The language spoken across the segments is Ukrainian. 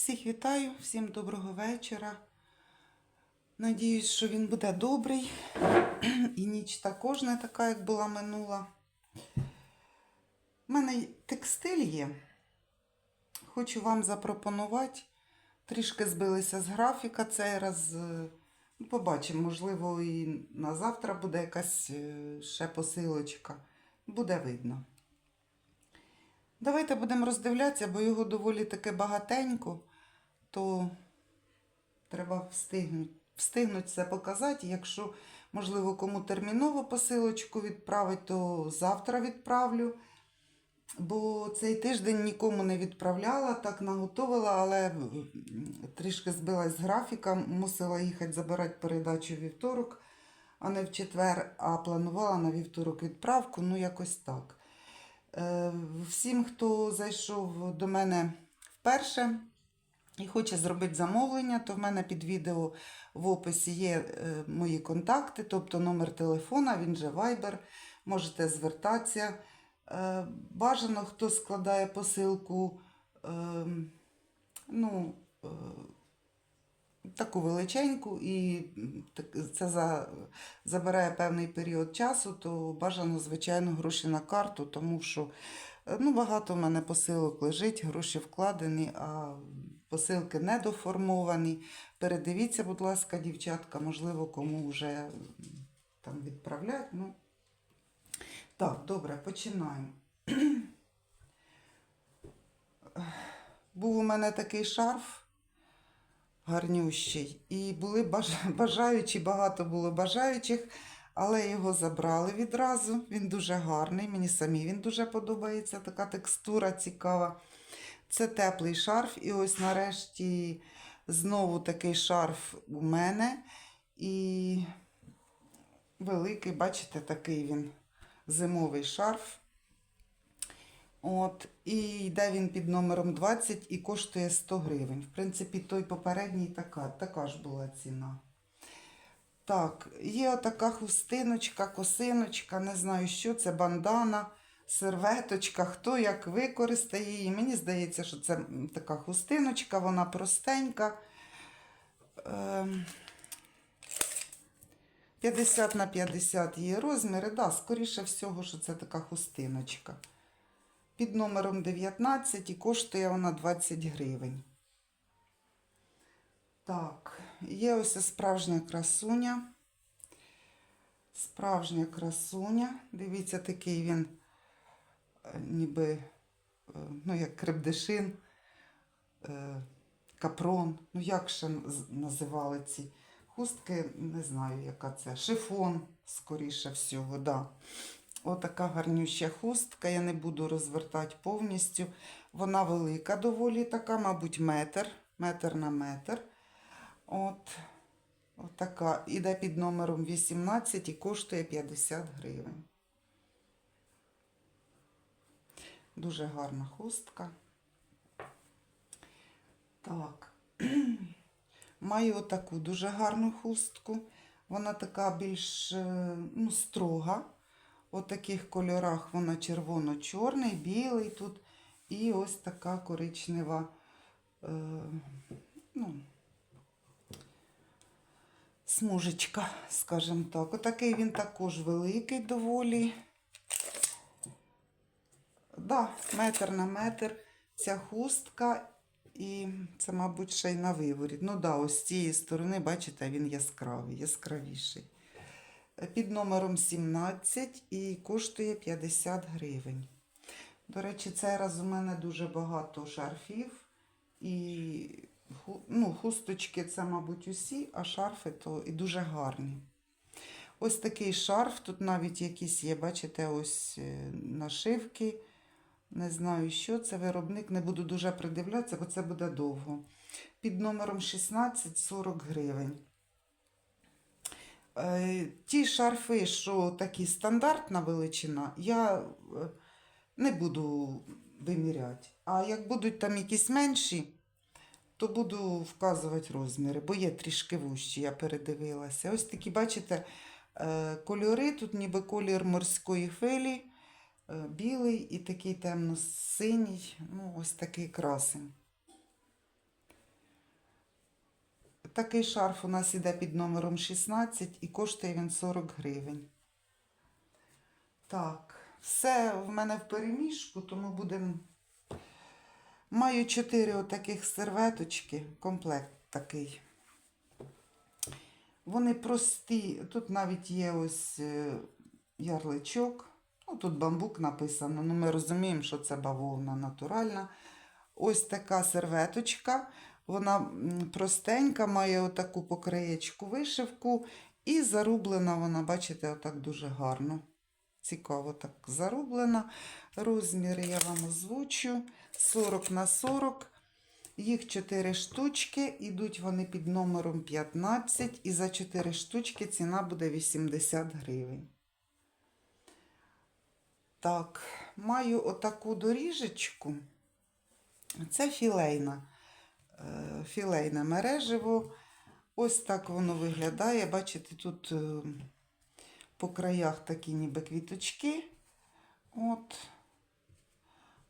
Всіх вітаю, всім доброго вечора. Надіюсь, що він буде добрий. І ніч також не така, як була минула. У мене текстиль є. Хочу вам запропонувати. Трішки збилися з графіка цей раз. е, ну, Побачимо, можливо, і на завтра буде якась е, ще посилочка. Буде видно. Давайте будемо роздивлятися, бо його доволі таки багатенько, то треба встигнути, встигнути все показати. Якщо, можливо, кому терміново посилочку відправити, то завтра відправлю. Бо цей тиждень нікому не відправляла, так наготовила, але трішки збилась з графіка, мусила їхати забирати передачу вівторок, а не в четвер, а планувала на вівторок відправку, ну якось так. Е, Всім, хто зайшов до мене вперше і хоче зробити замовлення, то в мене під відео в описі є е, мої контакти, тобто номер телефона, він же Viber, можете звертатися. Е, Бажано, хто складає посилку, е, ну, таку величеньку, і це за, забирає певний період часу, то бажано, звичайно, гроші на карту, тому що ну, багато в мене посилок лежить, гроші вкладені, а посилки недоформовані. Передивіться, будь ласка, дівчатка, можливо, кому вже там відправлять. Ну, так, добре, починаємо. Був у мене такий шарф гарнющий, і були баж- бажаючі, багато було бажаючих, але його забрали відразу. Він дуже гарний, мені самі він дуже подобається, така текстура цікава. Це теплий шарф, і ось нарешті знову такий шарф у мене. І великий, бачите, такий він зимовий шарф. От, і йде він під номером 20 і коштує 100 гривень. В принципі, той попередній така, така ж була ціна. Так, є отака хустиночка, косиночка, не знаю, що це, бандана, серветочка, хто як використає її. Мені здається, що це така хустиночка, вона простенька. Ем, 50 на 50 її розміри. Да, скоріше всього, що це така хустиночка. Під номером 19 і коштує вона 20 гривень. Так, є ось справжня красуня. Справжня красуня. Дивіться, такий він, е, ніби, е, ну, як крепдешин, е, капрон. Ну, як ще називали ці хустки, не знаю, яка це. Шифон, скоріше всього, да. Отака гарнюща хустка, я не буду розвертати повністю. Вона велика, доволі така, мабуть, метр, метр на метр. От, от така. Іде під номером 18 і коштує 50 гривень. Дуже гарна хустка. Так. Маю отаку дуже гарну хустку. Вона така більш е, ну, строга. У таких кольорах вона червоно-чорний, білий тут. І ось така коричнева. Е, ну, смужечка, скажімо так. Отакий він також великий доволі. Да, метр на метр ця хустка. І це, мабуть, ще й на виворі. Ну да, ось з цієї сторони, бачите, він яскравий, яскравіший. Під номером 17 і коштує 50 гривень. До речі, цей раз у мене дуже багато шарфів. І ну, хусточки це, мабуть, усі, а шарфи то і дуже гарні. Ось такий шарф, тут навіть якісь є, бачите, ось е, нашивки. Не знаю, що це виробник, не буду дуже придивлятися, бо це буде довго. Під номером 16 40 гривень. Е, Ті шарфи, що такі стандартна величина, я е, не буду виміряти. А як будуть там якісь менші, то буду вказувати розміри, бо є трішки вущі, я передивилася. Ось такі, бачите, е, кольори, тут ніби колір морської фелі, е, білий і такий темно-синій, ну, ось такий красень. такий шарф у нас іде під номером 16 і коштує він 40 гривень. Так, все в мене в переміжку, тому будемо. Маю 4 отаких серветочки, комплект такий. Вони прості. Тут навіть є ось е, ярличок. Ну, тут бамбук написано. Ну, ми розуміємо, що це бавовна натуральна. Ось така серветочка. Вона простенька, має отаку покраєчку вишивку. І зарублена вона, бачите, отак дуже гарно. Цікаво так зарублена. Розміри я вам озвучу. 40 на 40. Їх 4 штучки, ідуть вони під номером 15, і за 4 штучки ціна буде 80 гривень. Так, маю отаку доріжечку. Це філейна. е, Філейне мереживо. Ось так воно виглядає. Бачите, тут е, по краях такі ніби квіточки. От.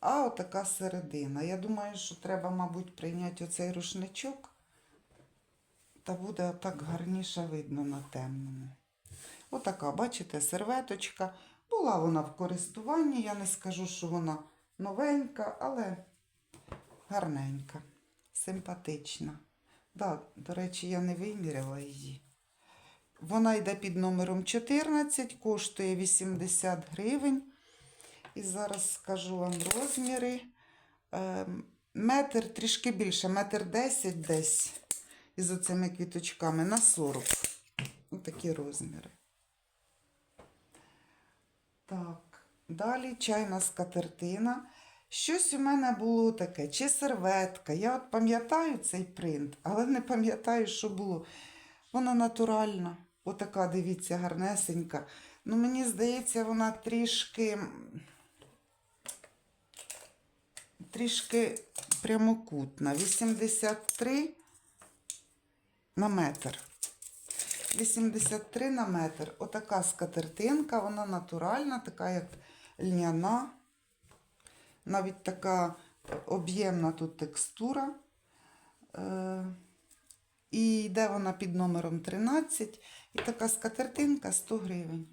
А отака середина. Я думаю, що треба, мабуть, прийняти оцей рушничок. Та буде так гарніше видно на темному. Отака, бачите, серветочка. Була вона в користуванні. Я не скажу, що вона новенька, але гарненька, симпатична. Да, до речі, я не виміряла її. Вона йде під номером 14, коштує 80 гривень. І зараз скажу вам розміри. Ем, Метр трішки більше, метр 10 десь із оцими квіточками на 40. Ось такі розміри. Так, далі чайна скатертина. Щось у мене було таке, чи серветка. Я от пам'ятаю цей принт, але не пам'ятаю, що було. Вона натуральна. Отака, дивіться, гарнесенька. Ну, мені здається, вона трішки. Трішки прямокутна. 83 на метр. 83 на метр. Отака скатертинка, вона натуральна, така як льняна. Навіть така об'ємна тут текстура. І йде вона під номером 13. І така скатертинка 100 гривень.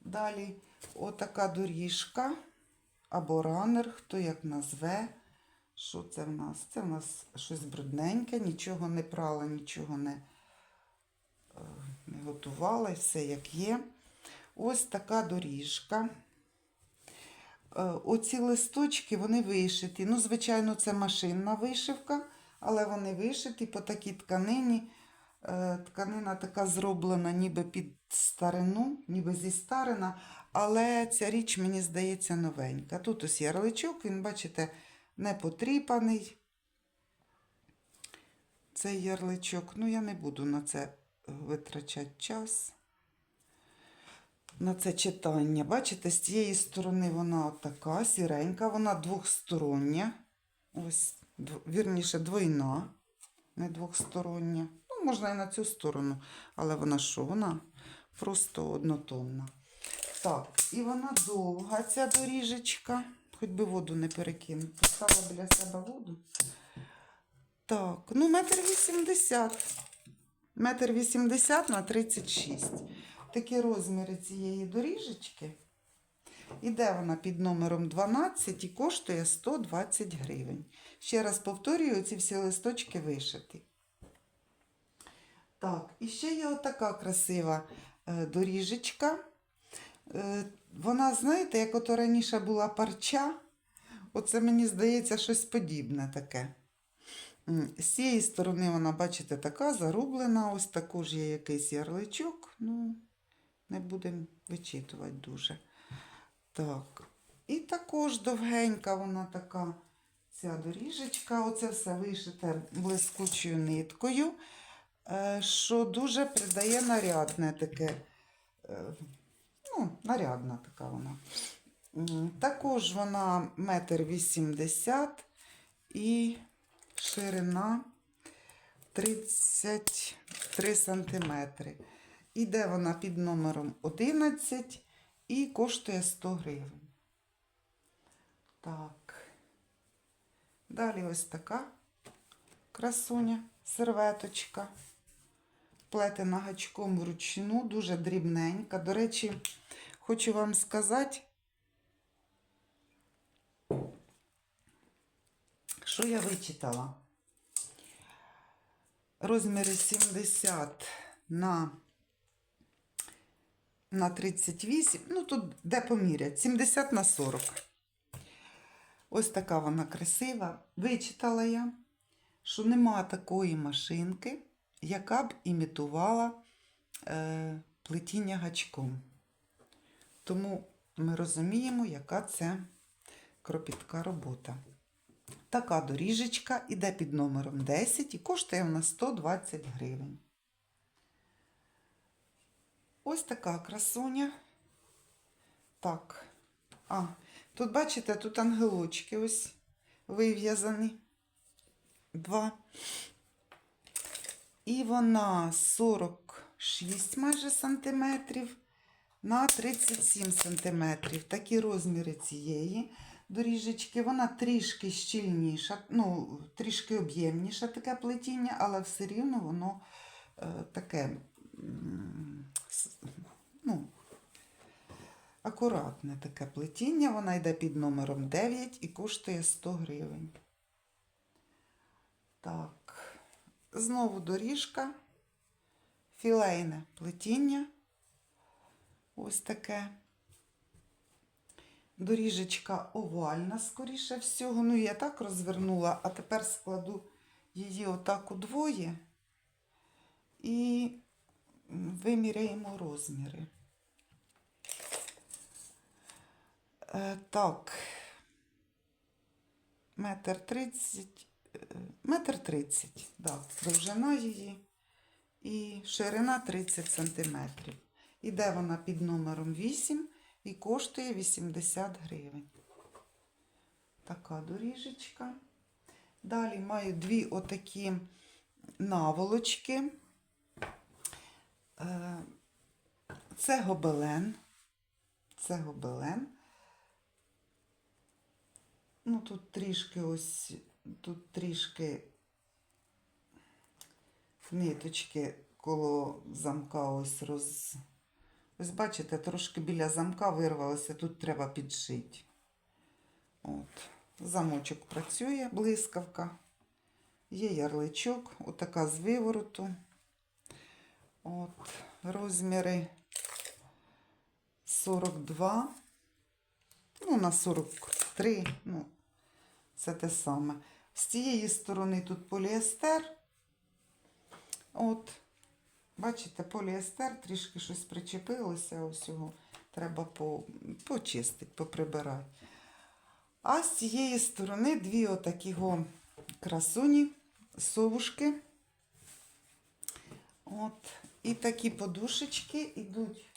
Далі отака доріжка або ранер, хто як назве. Що це в нас? Це в нас щось брудненьке, нічого не прала, нічого не, е, не готувала, і все як є. Ось така доріжка. Е, Оці листочки, вони вишиті. Ну, звичайно, це машинна вишивка, але вони вишиті по такій тканині. Е, Тканина така зроблена ніби під старину, ніби зі старина, але ця річ, мені здається, новенька. Тут ось ярличок, він, бачите, не потріпаний. Цей ярличок, ну я не буду на це витрачати час. На це читання. Бачите, з цієї сторони вона така сіренька, вона двохстороння. Ось, вірніше, двойна, не двохстороння. Ну, можна і на цю сторону, але вона що? Вона просто однотонна. Так, і вона довга, ця доріжечка. Хоч би воду не перекину. Поставила біля себе воду. Так, ну метр вісімдесят. Метр вісімдесят на 36. Такі розміри цієї доріжечки. Іде вона під номером 12 і коштує 120 гривень. Ще раз повторюю, ці всі листочки вишиті. Так, і ще є отака красива е, доріжечка. Е, вона, знаєте, як ото раніше була парча, оце мені здається щось подібне таке. З цієї сторони вона, бачите, така зарублена, ось також є якийсь ярличок. Ну, не будемо вичитувати дуже. Так. І також довгенька вона така, ця доріжечка. Оце все вишите блискучою ниткою, е, що дуже придає нарядне таке. е, Ну, нарядна така вона. Також вона метр вісімдесят і ширина 33 сантиметри. Іде вона під номером 11 і коштує 100 гривень. Так. Далі ось така красуня, серветочка. Плетена гачком вручну, дуже дрібненька. До речі, хочу вам сказати, що я вичитала. Розміри 70 на, на 38. Ну, тут де помірять, 70 на 40. Ось така вона красива. Вичитала я, що нема такої машинки, яка б імітувала е, плетіння гачком. Тому ми розуміємо, яка це кропітка робота. Така доріжечка іде під номером 10 і коштує вона 120 гривень. Ось така красуня. Так. А, тут бачите, тут ангелочки ось вив'язані. Два. І вона 46 майже сантиметрів на 37 сантиметрів. Такі розміри цієї доріжечки. Вона трішки щільніша, ну, трішки об'ємніша таке плетіння, але все рівно воно е, таке ну, акуратне таке плетіння. Вона йде під номером 9 і коштує 100 гривень. Так, знову доріжка, філейне плетіння. Ось таке. Доріжечка овальна, скоріше всього. Ну, я так розвернула, а тепер складу її отак удвоє і виміряємо розміри. Е, так, метр тридцять, е, метр тридцять, да, довжина її і ширина 30 сантиметрів. Іде вона під номером 8 і коштує 80 гривень. Така доріжечка. Далі маю дві отакі наволочки. Е, Це гобелен. Це гобелен. Ну, тут трішки ось, тут трішки ниточки коло замка ось роз. Ось бачите, трошки біля замка вирвалося, тут треба підшити. От. Замочок працює, блискавка. Є ярличок, отака з вивороту. От, розміри 42, ну, на 43, ну, це те саме. З цієї сторони тут поліестер. От, бачите, поліестер, трішки щось причепилося, ось його треба по, почистити, поприбирати. А з цієї сторони дві отакі красуні, совушки. От. І такі подушечки йдуть.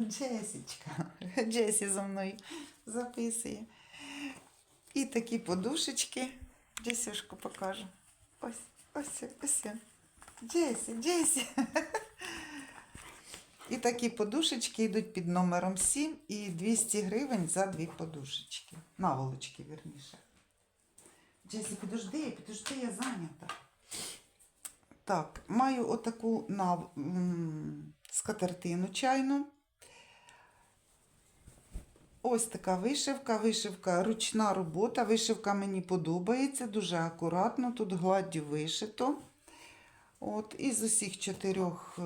Джесічка. Джесі за мною записує. І такі подушечки. Джесюшку покажу. Ось, ось, ось. Джесі, Джесі. І такі подушечки йдуть під номером 7 і 200 гривень за дві подушечки. Наволочки, вірніше. Джесі, підожди, підожди, я зайнята. Так, маю отаку нав... скатертину чайну. Ось така вишивка, вишивка, ручна робота. Вишивка мені подобається, дуже акуратно, тут гладдю вишито. От, і з усіх чотирьох, е,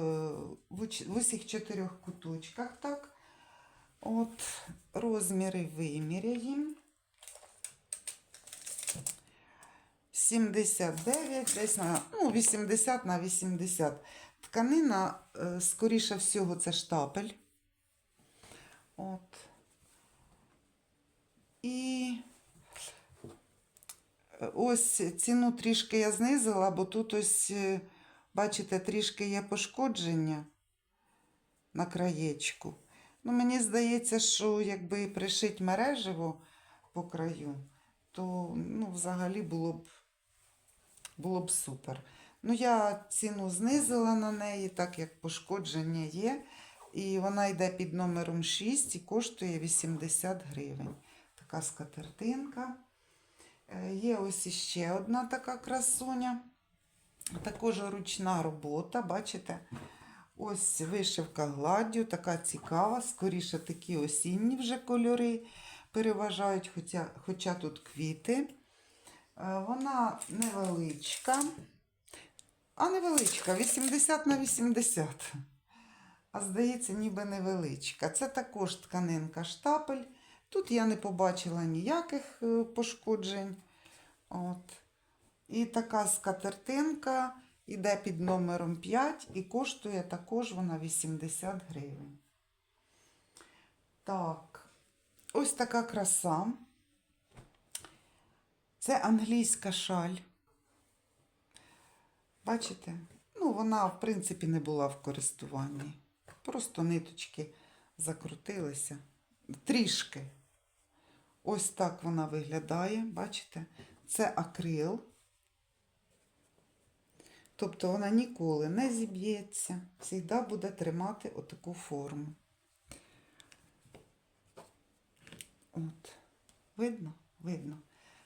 в усіх чотирьох куточках, так. От, розміри виміряємо. 79, десь на ну, 80 на 80. Тканина, е, скоріше всього, це штапель. От. І е, ось ціну трішки я знизила, бо тут ось, е, бачите, трішки є пошкодження на краєчку. Ну, мені здається, що якби пришить мережево по краю, то ну, взагалі було б, було б супер. Ну, я ціну знизила на неї, так як пошкодження є. І вона йде під номером 6 і коштує 80 гривень. Така скатертинка. Е, Є ось іще одна така красуня. Також ручна робота, бачите? Ось вишивка гладдю, така цікава, скоріше такі осінні вже кольори переважають, хоча, хоча тут квіти. Е, Вона невеличка, а невеличка, 80 на 80. А здається, ніби невеличка. Це також тканинка штапель. Тут я не побачила ніяких е, пошкоджень. От. І така скатертинка іде під номером 5 і коштує також вона 80 гривень. Так, ось така краса. Це англійська шаль. Бачите? Ну, вона, в принципі, не була в користуванні. Просто ниточки закрутилися. Трішки. Ось так вона виглядає, бачите? Це акрил. Тобто вона ніколи не зіб'ється, завжди буде тримати отаку форму. От. Видно? Видно.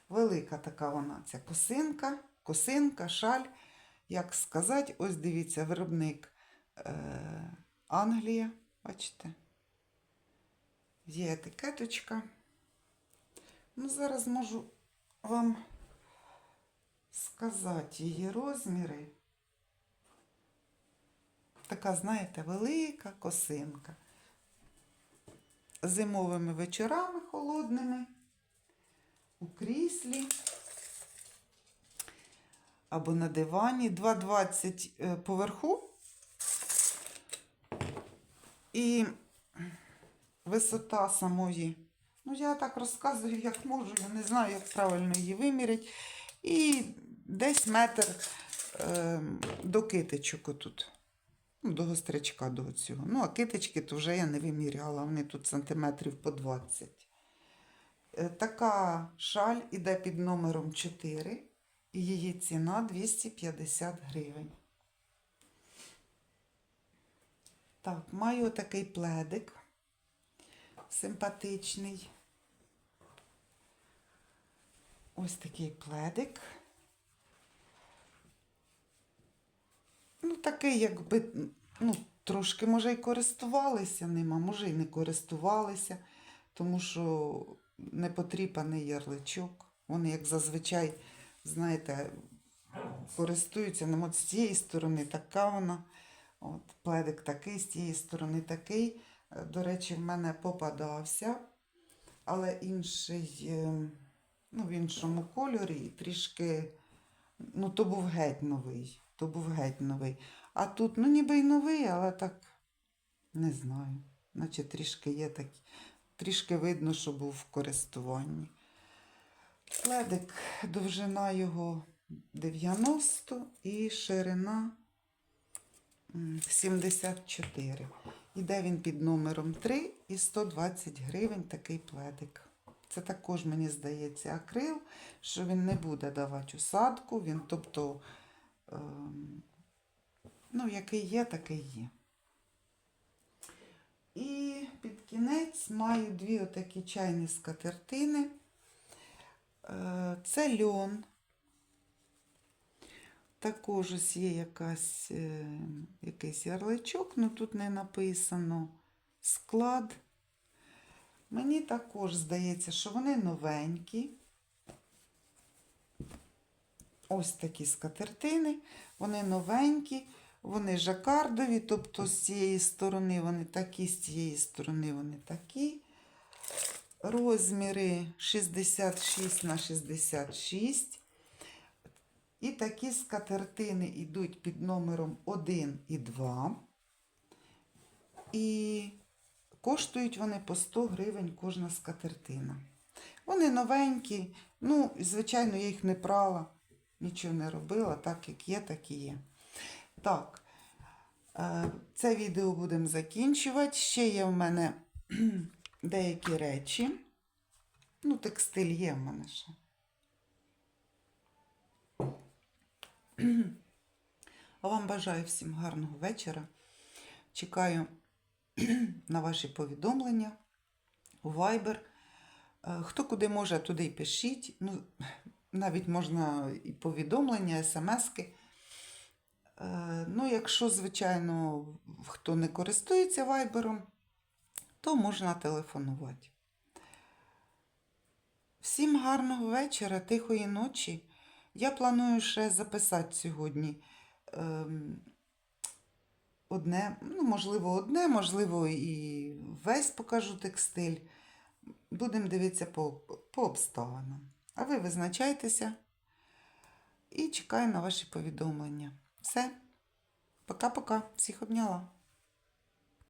Велика така вона, ця косинка, косинка, шаль. Як сказати, ось дивіться, виробник е- Англія. Бачите? Є етикеточка. Ну, зараз можу вам сказати її розміри. Така, знаєте, велика косинка. Зимовими вечорами холодними, у кріслі або на дивані. 2,20 е, поверху. І висота самої. Ну, я так розказую, як можу. Я не знаю, як правильно її виміряти. І десь метр е, до китичок отут. Ну, до гострячка до цього. Ну, а китички то вже я не виміряла, вони тут сантиметрів по 20. Е, така шаль іде під номером 4, і її ціна 250 гривень. Так, маю такий пледик симпатичний. Ось такий пледик. Ну, такий, якби, ну, трошки, може, і користувалися ним, а може, і не користувалися, тому що не потріпаний ярличок. Вони, як зазвичай, знаєте, користуються ним от з цієї сторони така вона. От, пледик такий, з цієї сторони такий. Е, До речі, в мене попадався, але інший, е, ну, в іншому кольорі, трішки, ну, то був геть новий. То був геть новий. А тут, ну, ніби й новий, але так не знаю. Наче трішки є такі. Трішки видно, що був в користуванні. Пледик, довжина його 90 і ширина 74. Іде він під номером 3 і 120 гривень такий пледик. Це також, мені здається, акрил, що він не буде давати усадку. Він, тобто, ем, ну, який є, такий є. І під кінець маю дві отакі чайні скатертини. Е, Це льон. Також ось є якась, е, якийсь ярличок, але тут не написано склад. Мені також здається, що вони новенькі. Ось такі скатертини. Вони новенькі, вони жакардові, тобто з цієї сторони вони такі, з цієї сторони вони такі. Розміри 66 на 66. І такі скатертини йдуть під номером 1 і 2. І коштують вони по 100 гривень кожна скатертина. Вони новенькі. Ну, звичайно, я їх не прала, нічого не робила, так як є, так і є. Так, е, це відео будемо закінчувати. Ще є в мене деякі речі. Ну, текстиль є в мене ще. А вам бажаю всім гарного вечора. Чекаю на ваші повідомлення у Viber. Е, Хто куди може, туди й пишіть. Ну, навіть можна і повідомлення, смски. Е, Ну, якщо, звичайно, хто не користується вайбером, то можна телефонувати. Всім гарного вечора, тихої ночі. Я планую ще записати сьогодні ем, одне, ну, можливо, одне, можливо, і весь покажу текстиль. Будемо дивитися по, по обставинам. А ви визначайтеся і чекаю на ваші повідомлення. Все. Пока-пока. Всіх обняла.